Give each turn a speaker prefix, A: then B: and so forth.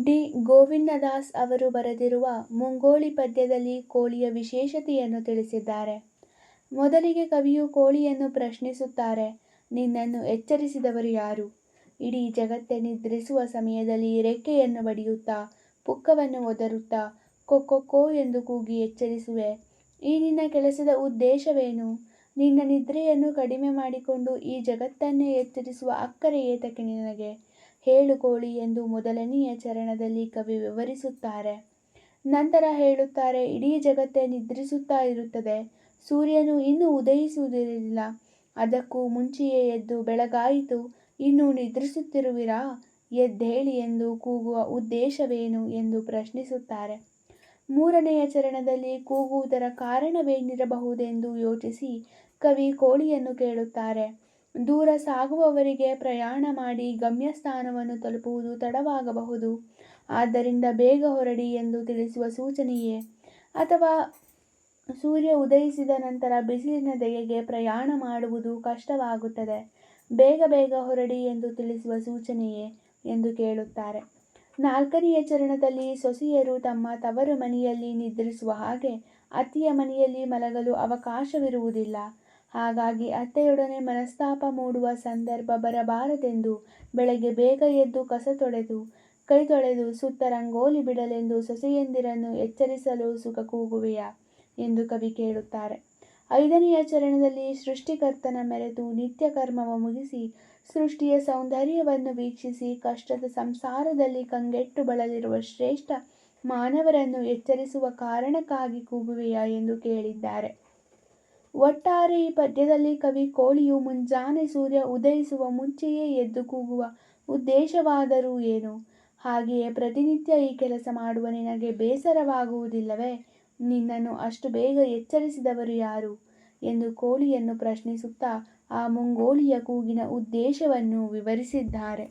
A: D. Govindadas ಅವರು ಬರೆದಿರುವ ಮುಂಗೋಳಿ ಪದ್ಯದಲ್ಲಿ ಕೋಳಿಯ ವಿಶೇಷತೆಯನ್ನು ತಿಳಿಸಿದ್ದಾರೆ. ಮೊದಲಿಗೆ ಕವಿಯು ಕೋಳಿಯನ್ನು ಪ್ರಶ್ನಿಸುತ್ತಾರೆ ನಿನ್ನನ್ನು ಎಚ್ಚರಿಸಿದವರು ಯಾರು? ಇಡೀ ಜಗತ್ತೇ ನಿದ್ರಿಸುವ ಸಮಯದಲ್ಲಿ ರೆಕ್ಕೆಯನ್ನು ಬಡಿಯುತ್ತಾ, ಪುಕ್ಕವನ್ನು ಒದರುತ್ತಾ ಕೊಕ್ಕೊ ಎಂದು ಕೂಗಿ ಎಚ್ಚರಿಸುವೆ. ಈ ನಿನ್ನ ಕೆಲಸದ ಉದ್ದೇಶವೇನು? ನಿನ್ನ ನಿದ್ರೆಯನ್ನು ಕಡಿಮೆ ಮಾಡಿಕೊಂಡು ಈ ಜಗತ್ತನ್ನೇ ಎಚ್ಚರಿಸುವ ಅಕ್ಕರೆ ಏತಕ್ಕೆ ನಿನಗೆ? ಹೇಳು ಕೋಳಿ ಎಂದು ಮೊದಲನೆಯ ಚರಣದಲ್ಲಿ ಕವಿ ವಿವರಿಸುತ್ತಾರೆ. ನಂತರ ಹೇಳುತ್ತಾರೆ, ಇಡೀ ಜಗತ್ತೇ ನಿದ್ರಿಸುತ್ತಾ ಇರುತ್ತದೆ. ಸೂರ್ಯನು ಇನ್ನೂ ಉದಯಿಸುವುದಿರಲಿಲ್ಲ ಅದಕ್ಕೂ ಮುಂಚೆಯೇ ಎದ್ದು ಬೆಳಗಾಯಿತು. ಇನ್ನೂ ನಿದ್ರಿಸುತ್ತಿರುವಿರಾ? ಎದ್ದೇಳಿ ಎಂದು ಕೂಗುವ ಉದ್ದೇಶವೇನು ಎಂದು ಪ್ರಶ್ನಿಸುತ್ತಾರೆ. ಮೂರನೆಯ ಚರಣದಲ್ಲಿ ಕೂಗುವುದರ ಕಾರಣವೇನಿರಬಹುದೆಂದು ಯೋಚಿಸಿ ಕವಿ ಕೋಳಿಯನ್ನು ಕೇಳುತ್ತಾರೆ. ದೂರ ಸಾಗುವವರಿಗೆ ಪ್ರಯಾಣ ಮಾಡಿ ಗಮ್ಯಸ್ಥಾನವನ್ನು ತಲುಪುವುದು ತಡವಾಗಬಹುದು. ಆದ್ದರಿಂದ ಬೇಗ ಹೊರಡಿ ಎಂದು ತಿಳಿಸುವ ಸೂಚನೆಯೇ? ಅಥವಾ ಸೂರ್ಯ ಉದಯಿಸಿದ ನಂತರ ಬಿಸಿಲಿನ ದೆಗೆಗೆ ಪ್ರಯಾಣ ಮಾಡುವುದು ಕಷ್ಟವಾಗುತ್ತದೆ. ಬೇಗ ಬೇಗ ಹೊರಡಿ ಎಂದು ತಿಳಿಸುವ ಸೂಚನೆಯೇ? ಎಂದು ಕೇಳುತ್ತಾರೆ. ನಾಲ್ಕನೆಯ ಚರಣದಲ್ಲಿ ಸೊಸೆಯರು ತಮ್ಮ ತವರು ಮನೆಯಲ್ಲಿ ನಿದ್ರಿಸುವ ಹಾಗೆ ಅತ್ತಿಯ ಮನೆಯಲ್ಲಿ ಮಲಗಲು ಅವಕಾಶವಿರುವುದಿಲ್ಲ. ಹಾಗಾಗಿ ಅತ್ತೆಯೊಡನೆ ಮನಸ್ತಾಪ ಮೂಡುವ ಸಂದರ್ಭ ಬರಬಾರದೆಂದು ಬೆಳಗ್ಗೆ ಬೇಗ ಎದ್ದು ಕಸ ತೊಳೆದು, ಕೈ ತೊಳೆದು, ಸುತ್ತ ರಂಗೋಲಿ ಬಿಡಲೆಂದು ಸೊಸೆಯಂದಿರನ್ನು ಎಚ್ಚರಿಸಲು ಸುಖ ಕೂಗುವೆಯ ಎಂದು ಕವಿ ಕೇಳುತ್ತಾರೆ. ಐದನೆಯ ಚರಣದಲ್ಲಿ ಸೃಷ್ಟಿಕರ್ತನ ಮೆರೆತು ನಿತ್ಯ ಕರ್ಮವ ಮುಗಿಸಿ ಸೃಷ್ಟಿಯ ಸೌಂದರ್ಯವನ್ನು ವೀಕ್ಷಿಸಿ ಕಷ್ಟದ ಸಂಸಾರದಲ್ಲಿ ಕಂಗೆಟ್ಟು ಬಳಲಿರುವ ಶ್ರೇಷ್ಠ ಮಾನವರನ್ನು ಎಚ್ಚರಿಸುವ ಕಾರಣಕ್ಕಾಗಿ ಕೂಗುವೆಯಾ ಎಂದು ಕೇಳಿದ್ದಾರೆ. ಒಟ್ಟಾರೆ ಈ ಪದ್ಯದಲ್ಲಿ ಕವಿ ಕೋಳಿಯು ಮುಂಜಾನೆ ಸೂರ್ಯ ಉದಯಿಸುವ ಮುಂಚೆಯೇ ಎದ್ದು ಕೂಗುವ ಉದ್ದೇಶವಾದರೂ ಏನು? ಹಾಗೆಯೇ ಪ್ರತಿನಿತ್ಯ ಈ ಕೆಲಸ ಮಾಡುವ ನಿನಗೆ ಬೇಸರವಾಗುವುದಿಲ್ಲವೇ? ನಿನ್ನನ್ನು ಅಷ್ಟು ಬೇಗ ಎಚ್ಚರಿಸಿದವರು ಯಾರು? ಎಂದು ಕೋಳಿಯನ್ನು ಪ್ರಶ್ನಿಸುತ್ತಾ ಆ ಮುಂಗೋಳಿಯ ಕೂಗಿನ ಉದ್ದೇಶವನ್ನು ವಿವರಿಸಿದ್ದಾರೆ.